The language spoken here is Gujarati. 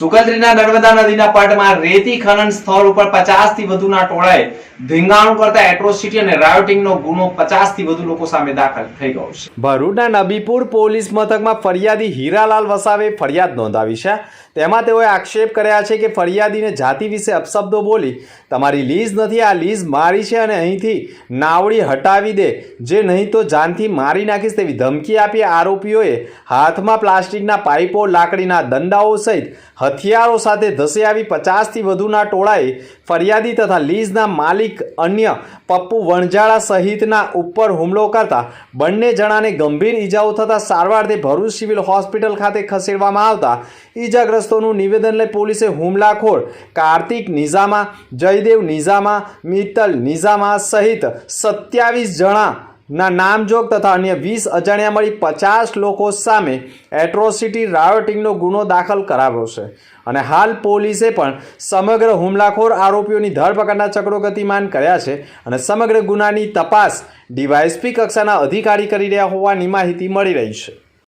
સુગંધરીના નર્મદા નદીના પટમાં રેતી ખનન સ્થળ ઉપર પચાસથી વધુના ટોળાએ ધીંગાણું કરતા એટ્રોસિટી અને રાયોટિંગનો ગુનો પચાસથી વધુ લોકો સામે દાખલ થઈ ગયો છે. ભરૂચના નબીપુર પોલીસ મથકમાં ફરિયાદી હીરાલાલ વસાવે ફરિયાદ નોંધાવી છે. તેમાં તેઓએ આક્ષેપ કર્યા છે કે ફરિયાદીને જાતિ વિશે અપશબ્દો બોલી તમારી લીઝ નથી, આ લીઝ મારી છે અને અહીંથી નાવડી હટાવી દે. જે નહીં તો જાનથી મારી નાખીશ તેવી ધમકી આપી આરોપીઓએ હાથમાં પ્લાસ્ટિકના પાઇપો, લાકડીના દંડાઓ સહિત હથિયારો સાથે ધસી આવી પચાસથી વધુના ટોળાએ ફરિયાદી તથા લીઝના માલિક અન્ય પપ્પુ વણજાળા સહિતના ઉપર હુમલો કરતા બંને જણાને ગંભીર ઈજાઓ થતાં સારવારથી ભરૂચ સિવિલ હોસ્પિટલ ખાતે ખસેડવામાં આવતા ઈજાગ્રસ્તોનું નિવેદન લઈ પોલીસે હુમલાખોર કાર્તિક નિઝામા, જયદેવ નિઝામા મિત્તલ નિઝામા સહિત સત્યાવીસ જણા ના નામજોગ તથા અન્ય વીસ અજાણ્યા મળી પચાસ લોકો સામે એટ્રોસિટી રાયોટિંગનો ગુનો દાખલ કરાવ્યો છે. અને હાલ પોલીસે પણ સમગ્ર હુમલાખોર આરોપીઓની ધરપકડના ચક્રો ગતિમાન કર્યા છે અને સમગ્ર ગુનાની તપાસ ડીવાયએસપી કક્ષાના અધિકારી કરી રહ્યા હોવાની માહિતી મળી રહી છે.